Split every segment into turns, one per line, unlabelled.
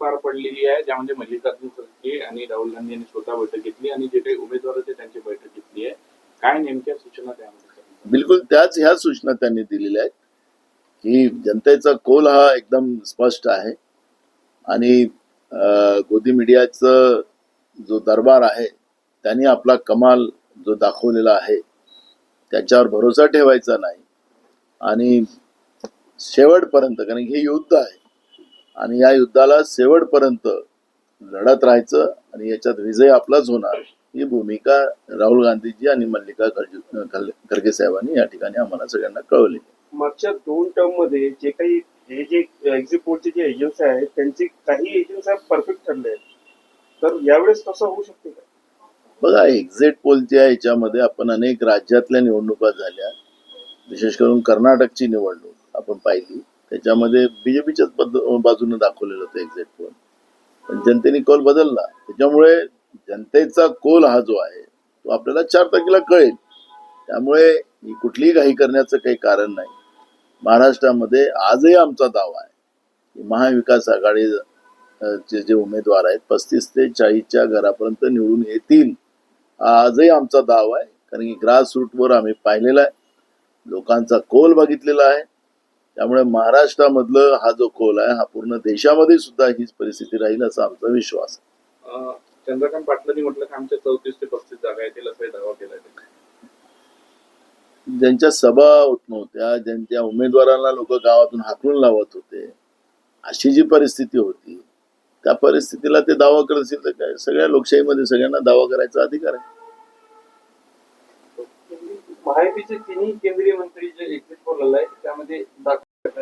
पार पडलेली आहे ज्यामध्ये मल्लिकार्जुन खरगे आणि राहुल गांधी यांनी स्वतः बैठक घेतली आणि जे काही उमेदवार होते त्यांची बैठक घेतली आहे. काय नेमक्या सूचना त्यामध्ये
बिलकुल त्याच ह्या सूचना त्यांनी दिलेल्या आहेत की जनतेचा कोल हा एकदम स्पष्ट आहे आणि गोदी मीडियाचं जो दरबार आहे त्यांनी आपला कमाल जो दाखवलेला आहे त्याच्यावर भरोसा ठेवायचा नाही. आणि शेवटपर्यंत कारण हे युद्ध आहे आणि या युद्धाला शेवटपर्यंत लढत राहायचं आणि याच्यात विजय आपलाच होणार ही भूमिका राहुल गांधीजी आणि मल्लिका खर्गे साहेबांनी या ठिकाणी आम्हाला सगळ्यांना कळवली
मागच्या दोन टर्ममध्ये जे काही हे जे एक्झिट पोलचे जे एजन्सी आहेत त्यांचे काही एजन्सी परफेक्ट ठरले आहेत. तर यावेळेस तसं होऊ शकते का?
बघा एक्झिट पोलच्या याच्यामध्ये आपण अनेक राज्यातल्या निवडणुका झाल्या. विशेष करून कर्नाटकची निवडणूक आपण पाहिली. त्याच्यामध्ये बीजेपीच्याच बाजूने दाखवलेलं होतं एक्झॅक्ट पोल पण जनतेने कौल बदलला. त्याच्यामुळे जनतेचा कोल हा जो आहे तो आपल्याला चार तारखेला कळेल. त्यामुळे कुठलीही घाई करण्याचं काही कारण नाही. महाराष्ट्रामध्ये आजही आमचा दावा आहे की महाविकास आघाडी चे जे उमेदवार आहेत पस्तीस ते चाळीसच्या घरापर्यंत निवडून येतील. आजही आमचा दावा आहे. कारण की ग्रास रूटवर आम्ही पाहिलेला आहे. लोकांचा कोल बघितलेला आहे. त्यामुळे महाराष्ट्रामधलं हा जो कोल आहे हा पूर्ण देशामध्ये सुद्धा हीच परिस्थिती राहील असा आमचा विश्वास आहे.
अं, चंद्रकांत पाटलांनी म्हटलं की आमच्या चौतीस ते पस्तीस जागा येतील असा दावा केला
ज्यांच्या सभा होत नव्हत्या ज्यांच्या उमेदवारांना लोक गावातून हाकलून लावत होते अशी जी परिस्थिती होती त्या परिस्थितीला ते दावा करत असतील तर काय? सगळ्या लोकशाहीमध्ये सगळ्यांना दावा करायचा अधिकार आहे.
महायुतीचे तिन्ही केंद्रीय मंत्री जे एक्झिट पोल त्यामध्ये
Thank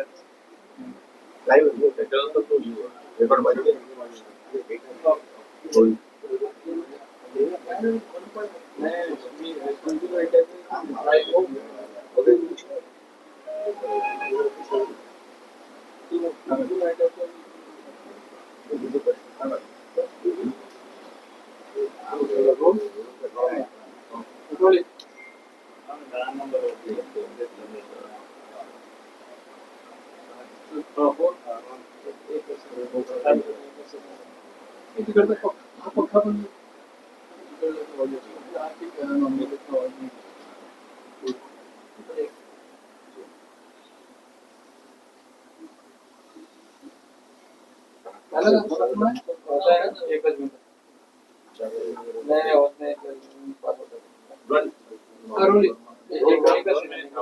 you.
एकच मिनिट नाही नाही होत नाही करून एकच मिनिट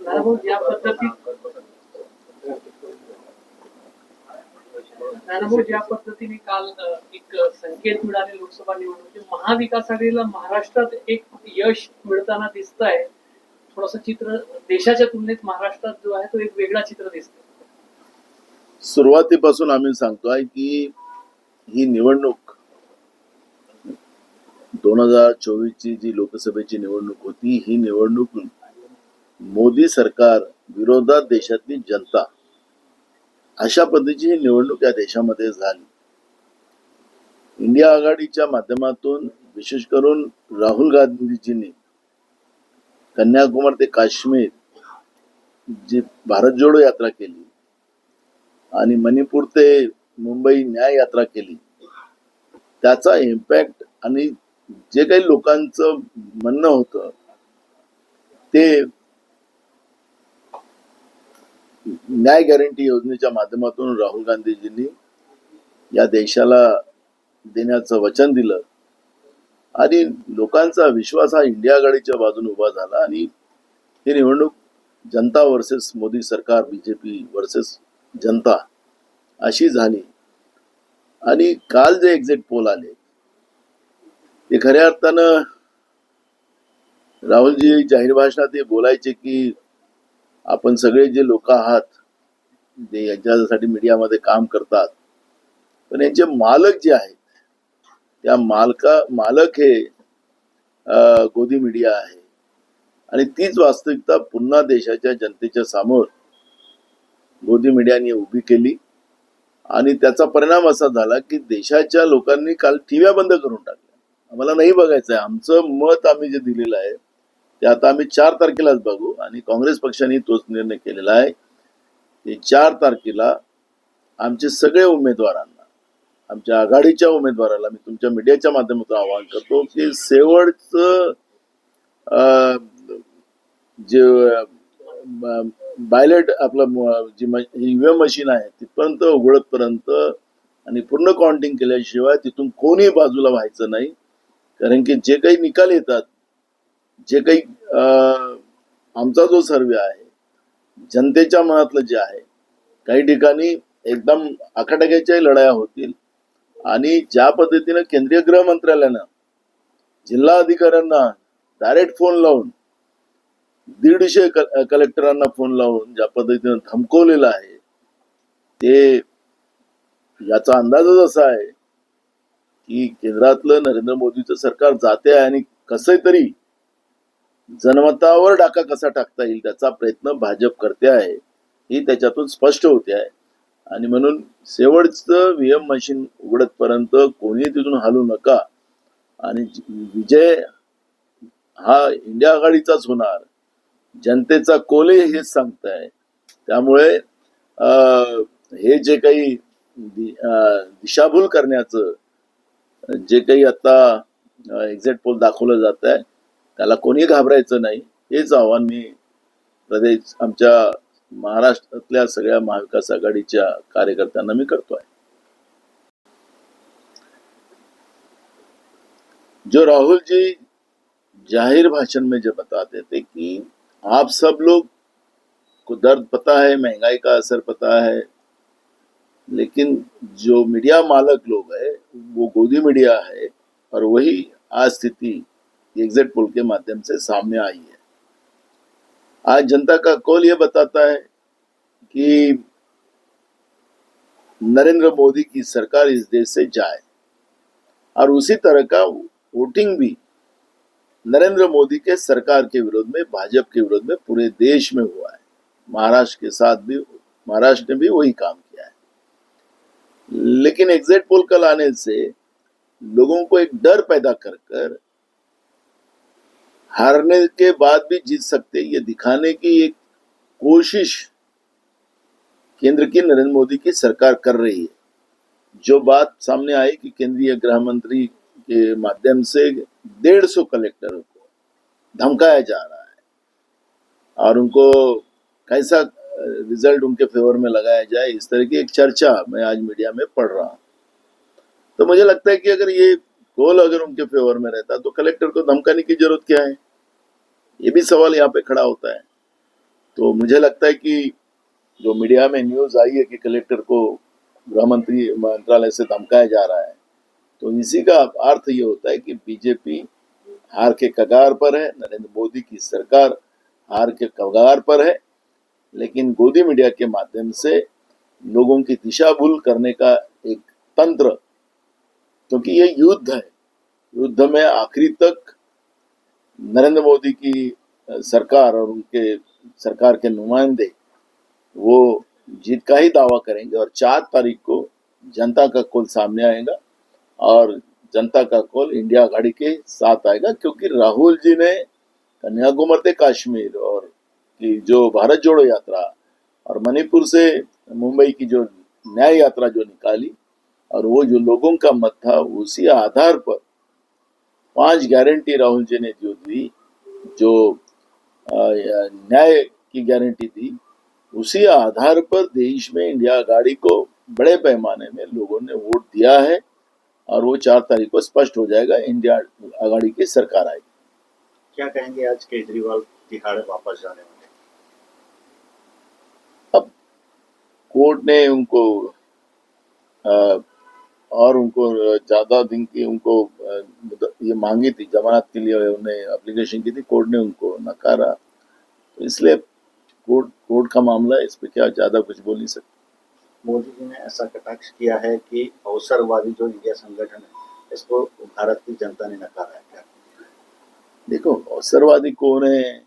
नानाभाऊ ज्या पद्धतीत नानाभाऊ ज्या पद्धतीने काल एक संकेत मिळाले लोकसभा निवडणुकीत महाविकास आघाडीला महाराष्ट्रात एक यश मिळताना दिसत आहे थोडस चित्र देशाच्या तुलनेत महाराष्ट्रात जो आहे तो एक वेगळा चित्र दिसतोय.
सुरुवातीपासून आम्ही सांगतोय की ही निवडणूक दोन हजार चोवीसची जी लोकसभेची निवडणूक होती ही निवडणूक मोदी सरकार विरोधात देशातली जनता अशा पद्धतीची ही निवडणूक या देशामध्ये झाली. इंडिया आघाडीच्या माध्यमातून विशेष करून राहुल गांधीजींनी कन्याकुमारी ते काश्मीर जी भारत जोडो यात्रा केली आणि मणिपूर ते मुंबई न्याय यात्रा केली त्याचा इम्पॅक्ट आणि जे काही लोकांचं म्हणणं होतं ते न्याय गॅरंटी योजनेच्या माध्यमातून राहुल गांधीजींनी या देशाला देण्याचं वचन दिलं. आणि लोकांचा विश्वास हा इंडिया आघाडीच्या बाजूने उभा झाला आणि ही निवडणूक जनता वर्सेस मोदी सरकार बीजेपी वर्सेस जनता अशी झाली. आणि काल जे एक्झिट पोल आले ते खऱ्या अर्थानं राहुलजी जाहीर भाषणात हे बोलायचे की आपण सगळे जे लोक आहात जे यांच्यासाठी मीडियामध्ये काम करतात पण यांचे मालक जे आहेत त्या मालका मालक हे गोदी मीडिया आहे. आणि तीच वास्तविकता पुन्हा देशाच्या जनतेच्या समोर गोदी मीडियाने उभी केली. आणि त्याचा परिणाम असा झाला की देशाच्या लोकांनी काल टीव्या बंद करून टाकल्या. आम्हाला नाही बघायचं आहे आमचं मत आम्ही जे दिलेलं आहे ते आता आम्ही चार तारखेलाच बघू. आणि काँग्रेस पक्षाने तोच निर्णय केलेला आहे की चार तारखेला आमचे सगळे उमेदवारांना आमच्या आघाडीच्या उमेदवाराला मी तुमच्या मीडियाच्या माध्यमातून आवाहन करतो की शेवटचं जे बायलेट आपलं जी ईव्हीएम मशीन आहे तिथपर्यंत उघडतपर्यंत आणि पूर्ण काउंटिंग केल्याशिवाय तिथून कोणी बाजूला व्हायचं नाही. कारण की जे काही निकाल येतात जे काही अं, आमचा जो सर्वे आहे जनतेच्या मनातलं जे आहे काही ठिकाणी एकदम आखाटक्याच्याही लढाया होतील. आणि ज्या पद्धतीनं केंद्रीय गृह मंत्रालयानं जिल्हा अधिकाऱ्यांना डायरेक्ट फोन लावून दीडशे कलेक्टरांना फोन लावून ज्या पद्धतीनं धमकवलेलं आहे ते याचा अंदाजच असा आहे की केंद्रातलं नरेंद्र मोदीचं सरकार जाते आहे आणि कसं तरी जनमतावर डाका कसा टाकता येईल त्याचा प्रयत्न भाजप करते आहे ही त्याच्यातून स्पष्ट होते आहे. आणि म्हणून शेवटचं व्हीएम मशीन उघडतपर्यंत कोणी तिथून हलू नका. आणि विजय हा इंडिया आघाडीचाच होणार. जनतेचा कोले हेच सांगताय त्यामुळे अं, हे जे काही दिशाभूल करण्याचं जे काही आता एक्झॅक्ट पोल दाखवलं जात आहे त्याला कोणी घाबरायचं नाही. हेच आव्हान मी प्रदेश आमच्या महाराष्ट्रातल्या सगळ्या महाविकास आघाडीच्या कार्यकर्त्यांना मी करतोय. जो राहुल जी जाहिर भाषण में जो बताते थे कि आप सब लोग को दर्द पता है महंगाई का असर पता है लेकिन जो मीडिया मालक लोग है, वो गोदी मीडिया है और वही आज स्थिति एग्जिट पोल के माध्यम से सामने आई है। आज जनता का कौल ये बताता है कि नरेंद्र मोदी की सरकार इस देश से जाए और उसी तरह का वोटिंग भी नरेंद्र मोदी के सरकार के विरोध में, भाजपा के विरोध में पूरे देश में हुआ है। महाराष्ट्र के साथ भी, महाराष्ट्र ने भी वही काम लेकिन एग्जिट पोल कल आने से लोगों को एक डर पैदा कर कर हारने के बाद भी जीत सकते ये दिखाने की एक कोशिश केंद्र की नरेंद्र मोदी की सरकार कर रही है। जो बात सामने आई कि केंद्रीय गृह मंत्री के माध्यम से डेढ़ सौ कलेक्टरों को धमकाया जा रहा है और उनको कैसा रिज़ल्ट उनके फेवर में लगाया जाए, इस तरह की एक चर्चा मैं आज मीडिया में पढ़ रहा हूँ। तो मुझे लगता है कि अगर ये गोल अगर उनके फेवर में रहता तो कलेक्टर को धमकाने की ज़रूरत क्या है? ये भी सवाल यहाँ पे खड़ा होता है। तो मुझे लगता है कि जो मीडिया में न्यूज़ आई है कि कलेक्टर को गृह मंत्री मंत्रालय से धमकाया जा रहा है तो इसी का अर्थ ये होता है कि बीजेपी हार के कगार पर है, नरेंद्र मोदी की सरकार हार के कगार पर है लेकिन गोदी मीडिया के माध्यम से लोगों की दिशा भूल करने का एक तंत्र, क्योंकि ये युद्ध है। युद्ध में आखिरी तक नरेंद्र मोदी की सरकार और उनके, सरकार के नुमाइंदे वो जीत का ही दावा करेंगे और चार तारीख को जनता का कौल सामने आएगा और जनता का कौल इंडिया आघाड़ी के साथ आएगा, क्योंकि राहुल जी ने कन्याकुमारी कश्मीर और की जो भारत जोड़ो यात्रा और मणिपुर से मुंबई की जो न्याय यात्रा जो निकाली और वो जो लोगों का मत था उसी आधार पर पाँच गारंटी राहुल जी ने जो दी, जो न्याय की गारंटी दी, उसी आधार पर देश में इंडिया आघाड़ी को बड़े पैमाने में लोगों ने वोट दिया है और वो चार तारीख को स्पष्ट हो जाएगा, इंडिया आघाड़ी की सरकार आएगी।
क्या कहेंगे आज केजरीवाल तिहाड़ वापस जाने वाले
अब कोर्ट ने उनको अ, और उनको ज़्यादा दिन की उनको ये मांगी थी जमानत के लिए उन्हें एप्लीकेशन की थी कोर्ट ने उनको नकारा। तो इसलिए कोर्ट कोर्ट का मामला है इस पर क्या ज़्यादा कुछ बोल नहीं सकते।
मोदी जी ने ऐसा कटाक्ष किया है कि अवसरवादी जो इंडिया संगठन है इसको भारत की जनता ने नकारा है क्या?
देखो अवसरवादी कौन है?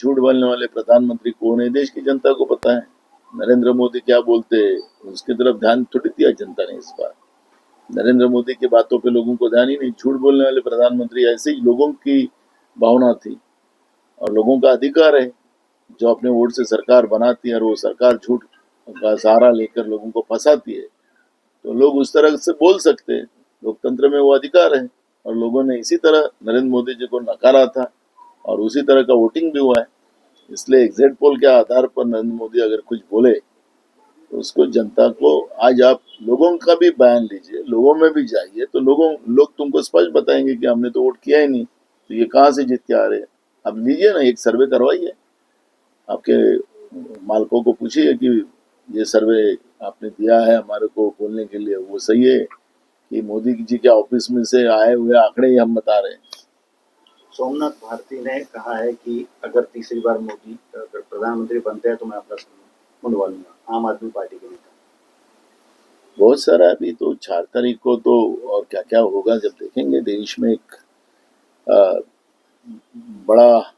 झूठ बोलने वाले प्रधानमंत्री कौन है? देश की जनता को पता है। नरेंद्र मोदी क्या बोलते उसकी तरफ़ ध्यान थोड़ी दिया जनता ने इस बार। नरेंद्र मोदी की बातों पे लोगों को ध्यान ही नहीं, झूठ बोलने वाले प्रधानमंत्री ऐसे ही लोगों की भावना थी और लोगों का अधिकार है। जो अपने वोट से सरकार बनाती है और वो सरकार झूठ का सहारा लेकर लोगों को फंसाती है तो लोग उस तरह से बोल सकते हैं। लोकतंत्र में वो अधिकार है और लोगों ने इसी तरह नरेंद्र मोदी जी को नकारा था और उसी तरह का वोटिंग भी हुआ है। इसलिए एग्जिट पोल के आधार पर नरेंद्र मोदी अगर कुछ बोले तो उसको जनता को, आज आप लोगों का भी बयान लीजिए लोगों में भी जाइए तो लोगों, लोग तुमको स्पष्ट बताएँगे कि हमने तो वोट किया ही नहीं तो ये कहाँ से जीत के आ रहे हैं? अब लीजिए ना, एक सर्वे करवाइए। आपके मालकों को पूछिए कि ये सर्वे आपने दिया है हमारे को बोलने के लिए, वो सही है कि मोदी जी के ऑफ़िस में से आए हुए आंकड़े ही हम बता रहे हैं?
सोमनाथ भारती ने कहा है कि अगर तीसरी बार मोदी अगर प्रधानमंत्री बनते हैं तो मैं अपना मुंडवा लूँगा आम आदमी पार्टी के नेता।
बहुत सारा अभी तो चार तारीख को तो और क्या क्या होगा जब देखेंगे देश में एक आ, बड़ा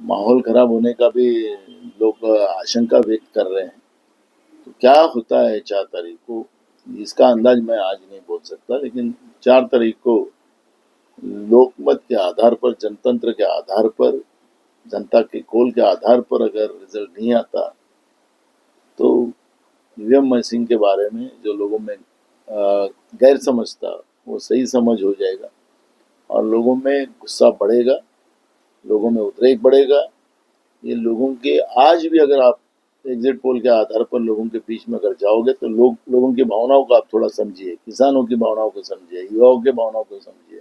माहौल खराब होने का भी लोग आशंका व्यक्त कर रहे हैं। तो क्या होता है चार तारीख को इसका अंदाज मैं आज नहीं बोल सकता लेकिन चार तारीख को लोकमत के आधार पर, जनतंत्र के आधार पर, जनता के कोल के आधार पर अगर रिज़ल्ट नहीं आता तो ईवीएम मशीन के बारे में जो लोगों में गैर समझता वो सही समझ हो जाएगा। और लोगों में गुस्सा बढ़ेगा, लोगों में उद्रेक बढ़ेगा। ये लोगों के, आज भी अगर आप एग्जिट पोल के आधार पर लोगों के बीच में अगर जाओगे तो लोग, लोगों की भावनाओं को आप थोड़ा समझिए, किसानों की भावनाओं को समझिए, युवाओं की भावनाओं को समझिए।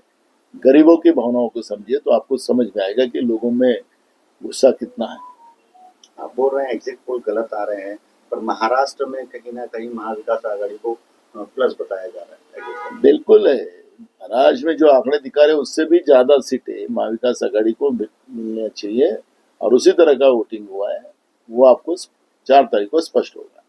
गरीबों की भावनाओं को समझिए तो आपको समझ में आएगा कि लोगों में गुस्सा कितना है।
आप बोल रहे हैं एग्जिट पोल गलत आ रहे हैं पर महाराष्ट्र में कहीं ना कहीं महाविकास आघाड़ी को प्लस बताया जा रहा है।
बिल्कुल है। महाराष्ट्र में जो आंकड़े दिखा रहे हैं उससे भी ज़्यादा सीटें महाविकास आघाड़ी को मिल- मिलनी चाहिए और उसी तरह का वोटिंग हुआ है वो आपको चार तारीख को स्पष्ट होगा।